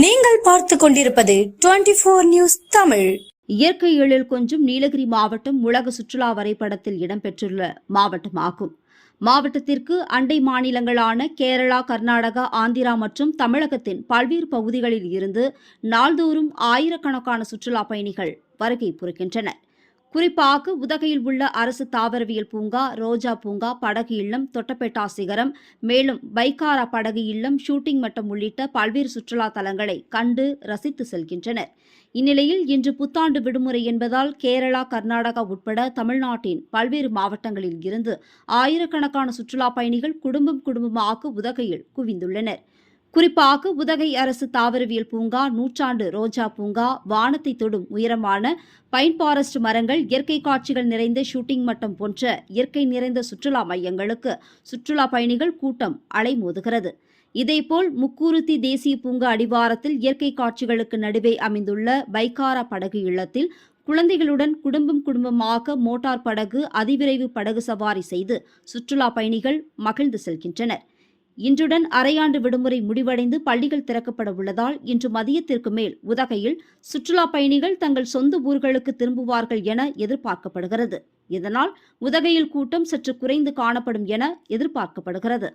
நீங்கள் பார்த்து கொண்டிருப்பது டுவெண்டி போர் நியூஸ் தமிழ். இயற்கை எழில் கொஞ்சம் நீலகிரி மாவட்டம் உலக சுற்றுலா வரைபடத்தில் இடம்பெற்றுள்ள மாவட்டமாகும். மாவட்டத்திற்கு அண்டை மாநிலங்களான கேரளா கர்நாடகா ஆந்திரா மற்றும் தமிழகத்தின் பல்வேறு பகுதிகளில் இருந்து நாள்தோறும் ஆயிரக்கணக்கான சுற்றுலா பயணிகள் வருகை புரிகின்றனர். குறிப்பாக உதகையில் உள்ள அரசு தாவரவியல் பூங்கா ரோஜா பூங்கா படகு இல்லம் தொட்டப்பேட்டா சிகரம் மேலும் பைக்காரா படகு இல்லம் ஷூட்டிங் மட்டம் உள்ளிட்ட பல்வேறு சுற்றுலா தலங்களை கண்டு ரசித்து செல்கின்றனர். இந்நிலையில் இன்று புத்தாண்டு விடுமுறை என்பதால் கேரளா கர்நாடகா உட்பட தமிழ்நாட்டின் பல்வேறு மாவட்டங்களில் இருந்து ஆயிரக்கணக்கான சுற்றுலா பயணிகள் குடும்பம் குடும்பமாக உதகையில் குவிந்துள்ளனர். குறிப்பாக உதகை அரசு தாவரவியல் பூங்கா நூற்றாண்டு ரோஜா பூங்கா வானத்தை தொடும் உயரமான பைன் பாரஸ்ட் மரங்கள் இயற்கை காட்சிகள் நிறைந்த ஷூட்டிங் மட்டம் போன்ற இயற்கை நிறைந்த சுற்றுலா மையங்களுக்கு சுற்றுலா பயணிகள் கூட்டம் அலைமோதுகிறது இதேபோல் முக்கூருத்தி தேசிய பூங்கா அடிவாரத்தில் இயற்கை காட்சிகளுக்கு நடுவே அமைந்துள்ள பைக்காரா படகு இல்லத்தில் குழந்தைகளுடன் குடும்பம் குடும்பமாக மோட்டார் படகு அதிவிரைவு படகு சவாரி செய்து சுற்றுலா பயணிகள் மகிழ்ந்து செல்கின்றனர். இன்றுடன் அரையாண்டு விடுமுறை முடிவடைந்து பள்ளிகள் திறக்கப்பட உள்ளதால் இன்று மதியத்திற்கு மேல் உதகையில் சுற்றுலா பயணிகள் தங்கள் சொந்த ஊர்களுக்கு திரும்புவார்கள் என எதிர்பார்க்கப்படுகிறது. இதனால் உதகையில் கூட்டம் சற்று குறைந்து காணப்படும் என எதிர்பார்க்கப்படுகிறது.